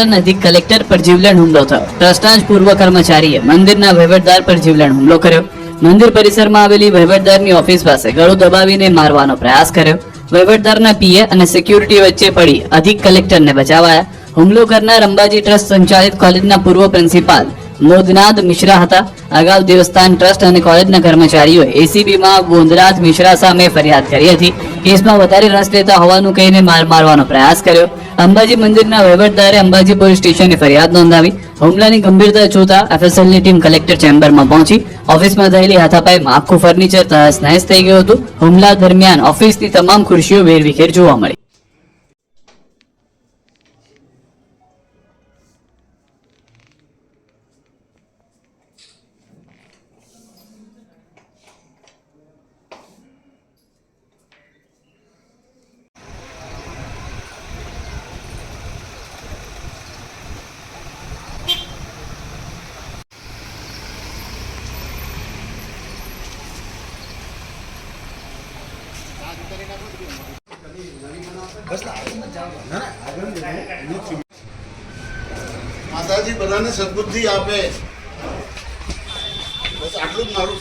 પાટણ નજીક કલેક્ટર પર જીવલેણ હુમલો થયો. ટ્રસ્ટના પૂર્વ કર્મચારીએ મંદિરના વહીવટદાર પર જીવલેણ હુમલો કર્યો. મંદિર પરિસરમાં આવેલી વહીવટદારની ઓફિસ પાસે ગળું દબાવીને મારવાનો પ્રયાસ કર્યો. વહીવટદારના પીએ અને સિક્યુરિટી વચ્ચે પડી અધિક કલેક્ટરને બચાવાયા. હુમલો કરનાર અંબાજી ટ્રસ્ટ સંચાલિત કોલેજના પૂર્વ પ્રિન્સિપાલ મોદનાદ મિશ્રા હતા. અગાઉ દેવસ્થાન ટ્રસ્ટ અને કોલેજના કર્મચારીઓએ એસીબીમાં ગોંદરાજ મિશ્રા સામે ફરિયાદ કરી હતી. કેસમાં વધારે રસ લેતા હોવાનું કહીને માર મારવાનો પ્રયાસ કર્યો. અંબાજી મંદિરના વહીવટદારે અંબાજી પોલીસ સ્ટેશને ફરિયાદ નોંધાવી. હુમલાની ગંભીરતા જોતા એફએસએલની ટીમ કલેક્ટર ચેમ્બરમાં પહોંચી. ઓફિસમાં થયેલી હાથાપાઈમાં આખું ફર્નિચર તહસ નહેસ થઈ ગયું હતું. હુમલા દરમિયાન ઓફિસની તમામ ખુરશીઓ વેરવિખેર જોવા મળી. માતાજી બધાને સદબુદ્ધિ આપે. બસ આટલું જ મારું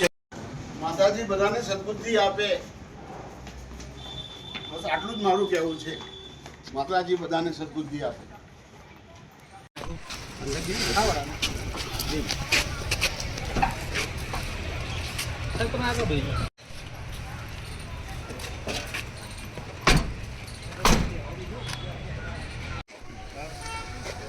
માતાજી બધાને સદબુદ્ધિ આપે. બસ આટલું જ મારું કહેવું છે. માતાજી બધાને સદબુદ્ધિ આપે.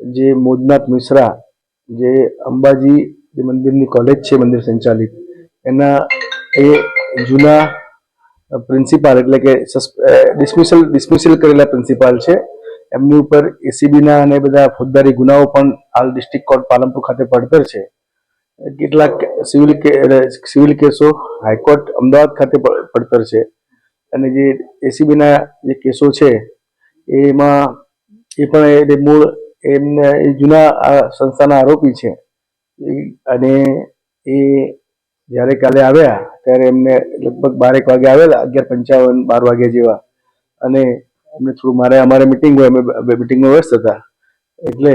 જે મોદનાથ મિશ્રા, જે અંબાજી જે મંદિરની કોલેજ છે મંદિર સંચાલિત, એના એ જૂના પ્રિન્સિપાલ એટલે કે ડિસમિસલ ડિસમિસલ કરેલા પ્રિન્સિપાલ છે. એમની ઉપર એસીબીના અને બધા ફોજદારી ગુનાઓ પણ હાલ ડિસ્ટ્રિક્ટ કોર્ટ પાલનપુર ખાતે પડતર છે. કેટલાક સિવિલ સિવિલ કેસો હાઈકોર્ટ અમદાવાદ ખાતે પડતર છે. અને જે એસીબીના જે કેસો છે, એમાં એ પણ એ મૂળ એમને એ જૂના, આ સંસ્થાના આરોપી છે. અને એ જ્યારે કાલે આવ્યા, ત્યારે એમને લગભગ બારેક વાગે આવેલા, અગિયાર પંચાવન, બાર વાગે જેવા. અને એમને થોડું મારે, અમારે મિટિંગ હોય, અમે મિટિંગમાં વ્યસ્ત હતા. એટલે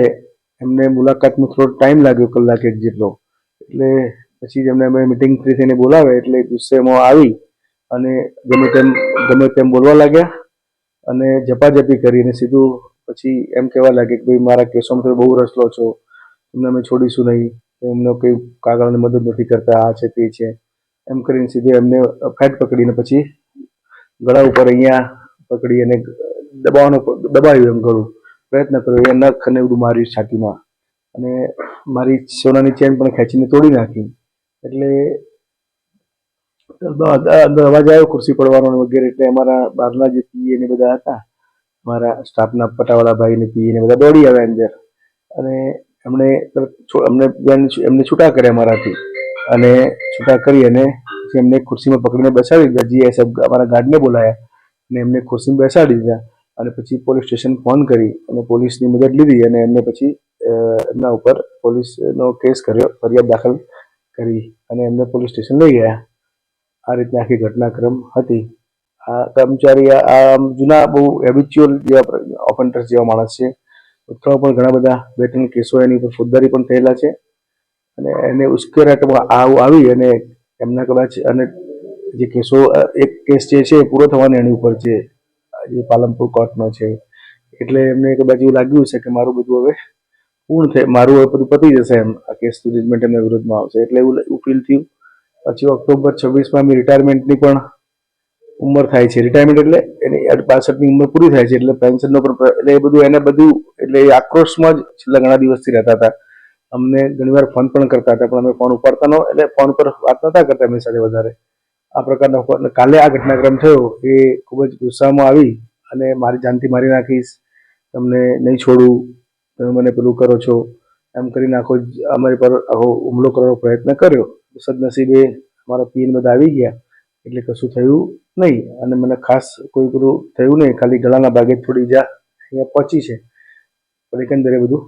એમને મુલાકાતમાં થોડો ટાઈમ લાગ્યો કલાક એક જેટલો. એટલે પછી એમને, અમે મિટિંગ ફ્રી થઈને બોલાવે, એટલે ગુસ્સેમાં આવી. અને ગમે તેમ ગમે તેમ બોલવા લાગ્યા. અને ઝપાઝપી કરીને સીધું પછી એમ કહેવા લાગે કે ભાઈ, મારા કેસોમાં તમે બહુ રસ લો છો. તમને અમે છોડીશું નહીં. એમને કંઈ કાગળની મદદ નથી કરતા. આ છે, તે છે. એમ કરીને સીધે એમને ફેટ પકડીને પછી ગળા ઉપર અહીંયા પકડી અને દબાવવાનો દબાવ્યું એમ ગળું પ્રયત્ન કર્યો. એ નખ અને બધું માર્યું છાતીમાં. અને મારી સોનાની ચેન પણ ખેંચીને તોડી નાખી. એટલે અવાજ આવ્યો, ખુરશી પડવાનો વગેરે. એટલે અમારા બહારના જે પીએ ને બધા હતા મારા સ્ટાફના પટાવાળા ભાઈ ને પીએ બધા દોડી આવ્યા અંદર. અને એમણે અમને બેન એમને છૂટા કર્યા મારાથી. અને છૂટા કરી અને એમને ખુરશીમાં પકડીને બેસાડી દીધા. જીએસએફ અમારા ગાર્ડને બોલાયા અને એમને ખુરશીમાં બેસાડી દીધા. અને પછી પોલીસ સ્ટેશન ફોન કરી અને પોલીસની મદદ લીધી અને એમને પછી એમના ઉપર પોલીસનો કેસ કર્યો, ફરિયાદ દાખલ કરી અને એમને પોલીસ સ્ટેશન લઈ ગયા. આ રીતની આખી ઘટનાક્રમ હતી. આ કર્મચારી, આ જૂના બહુ હેબિચ્યુઅલ જેવા ઓફેન્ડર્સ જેવા માણસ છે. ઉત્તરાવ પણ ઘણા બધા બે ત્રણ કેસો એની ઉપર ફોજદારી પણ થયેલા છે. અને એને ઉશ્કેરાટમાં આવું આવી અને એમના કદાચ અને જે કેસો, એક કેસ જે છે પૂરો થવાનો એની ઉપર છે. જે પાલનપુર કોર્ટનો છે. એટલે એમને કદાચ એવું લાગ્યું છે કે મારું બધું હવે પૂર્ણ થાય, મારું હવે બધું પતી જશે એમ. આ કેસ જજમેન્ટ એમના વિરુદ્ધમાં આવશે. એટલે એવું ફીલ થયું. પછી ઓક્ટોબર છવ્વીસમાં મેં રિટાયરમેન્ટની પણ ઉંમર થાય છે. રિટાયરમેન્ટ એટલે એની પાસઠની ઉંમર પૂરી થાય છે. એટલે પેન્શનનો પણ એટલે એ બધું, એને બધું, એટલે એ આક્રોશમાં જ છેલ્લા ઘણા દિવસથી રહેતા હતા. અમને ઘણીવાર ફોન પણ કરતા હતા, પણ અમે ફોન ઉપાડતા ન, એટલે ફોન પર વાત નતા કરતા એમની સાથે વધારે. આ પ્રકારનો કાલે આ ઘટનાક્રમ થયો, એ ખૂબ જ ગુસ્સામાં આવી અને મારી જાનથી મારી નાખીશ. તમને નહીં છોડું, તમે મને પેલું કરો છો. એમ કરીને આખો અમારી પર આખો હુમલો કરવાનો પ્રયત્ન કર્યો. સદનસીબે અમારા પીએન બધા આવી ગયા. એટલે કશું થયું નહીં. અને મને ખાસ કોઈ બધું થયું નહીં. ખાલી ગળાના ભાગે થોડી ઈજા અહીંયા પહોંચી છે. પણ એકંદરે બધું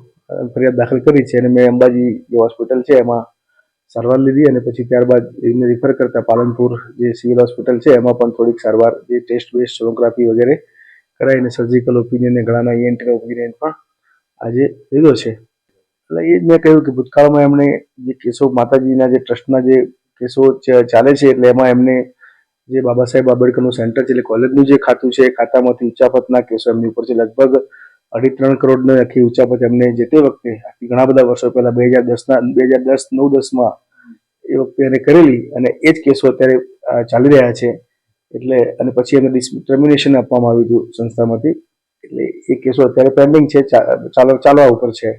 ફરિયાદ દાખલ કરી છે. અને મેં અંબાજી જે હોસ્પિટલ છે, એમાં સારવાર લીધી અને પછી ત્યારબાદ એમને રિફર કરતા પાલનપુર જે સિવિલ હોસ્પિટલ છે, એમાં પણ થોડીક સારવાર, જે ટેસ્ટ બેસ્ટ સોનોગ્રાફી વગેરે કરાવીને સર્જિકલ ઓપિનિયન ગળાના ઈએનટી ઓપિનિયન પણ આજે લીધો છે. એટલે એ જ મેં કહ્યું કે ભૂતકાળમાં એમણે જે કેસો, માતાજીના જે ટ્રસ્ટના જે કેસો ચાલે છે, એટલે એમાં એમને જે બાબા સાહેબ આંબેડકરનું સેન્ટર છે, એટલે કોલેજનું જે ખાતું છે એ ખાતામાંથી ઉચ્ચાપતના કેસો એમની ઉપર છે લગભગ અઢી ત્રણ કરોડની આખી ઉચ્ચાપત એમને જે તે વખતે ઘણા બધા વર્ષો પહેલા, બે હજાર દસના, બે હજાર દસ, નવ, દસમાં એ વખતે એને કરેલી અને એ જ કેસો અત્યારે ચાલી રહ્યા છે. એટલે, અને પછી એમને ડિસ્ટર્મિનેશન આપવામાં આવ્યું હતું સંસ્થામાંથી. એટલે એ કેસો અત્યારે પેન્ડિંગ છે ચાલવા ઉપર છે.